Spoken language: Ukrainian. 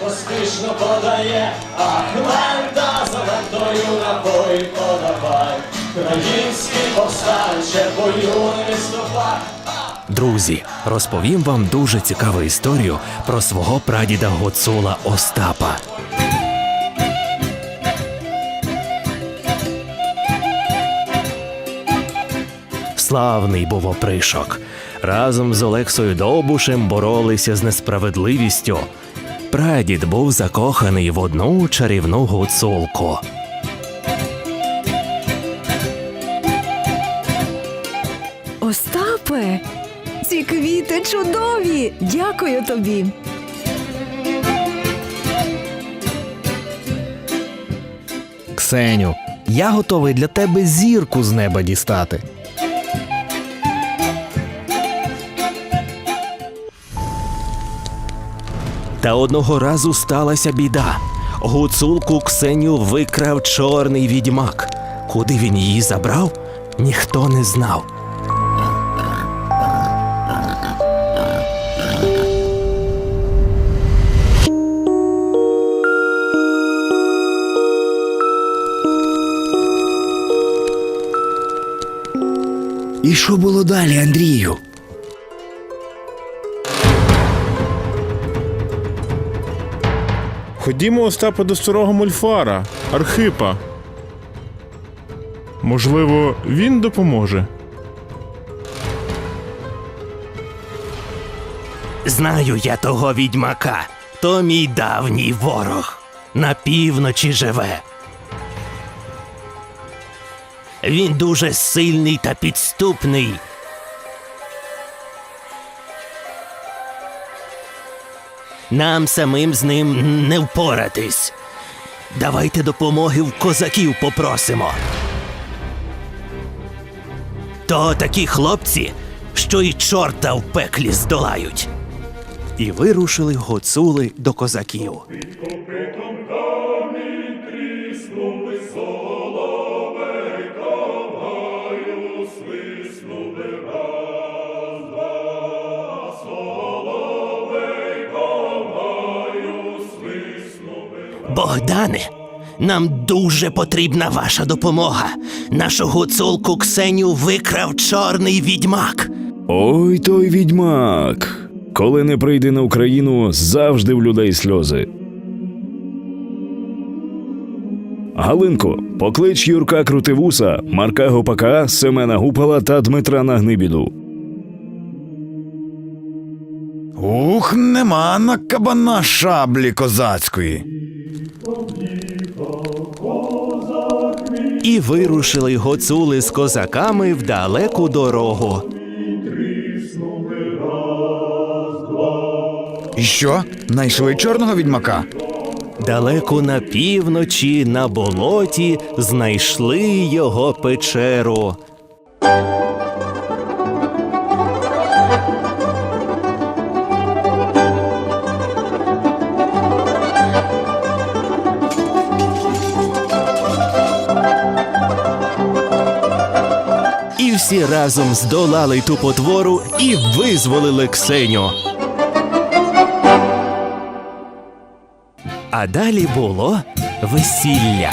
поспішно подає, ах, лента за лентою напої подавай. Український повстанче бою не виступай. Друзі, розповім вам дуже цікаву історію про свого прадіда Гоцула Остапа. Славний був опришок. Разом з Олексою Довбушем боролися з несправедливістю. Прадід був закоханий в одну чарівну гуцулку. Остапе, ці квіти чудові! Дякую тобі. Ксеню, я готовий для тебе зірку з неба дістати. Та одного разу сталася біда. Гуцулку Ксеню викрав чорний відьмак. Куди він її забрав, ніхто не знав. І що було далі, Андрію? Ходімо, Остапа, до старого мольфара, Архипа. Можливо, він допоможе. Знаю я того відьмака. То мій давній ворог. На півночі живе. Він дуже сильний та підступний. Нам самим з ним не впоратись. Давайте допомоги в козаків попросимо. То такі хлопці, що й чорта в пеклі здолають. І вирушили гоцули до козаків. Богдане, нам дуже потрібна ваша допомога. Нашу гуцулку Ксеню викрав чорний відьмак. Ой той відьмак. Коли не прийде на Україну, завжди в людей сльози. Галинко, поклич Юрка Крутивуса, Марка Гопака, Семена Гупала та Дмитра Нагнибіду. Ух, нема на кабана шаблі козацької. І вирушили гоцули з козаками в далеку дорогу. І що? Найшли чорного відьмака? Далеко на півночі на болоті знайшли його печеру. Всі разом здолали ту потвору і визволили Ксеню. А далі було весілля.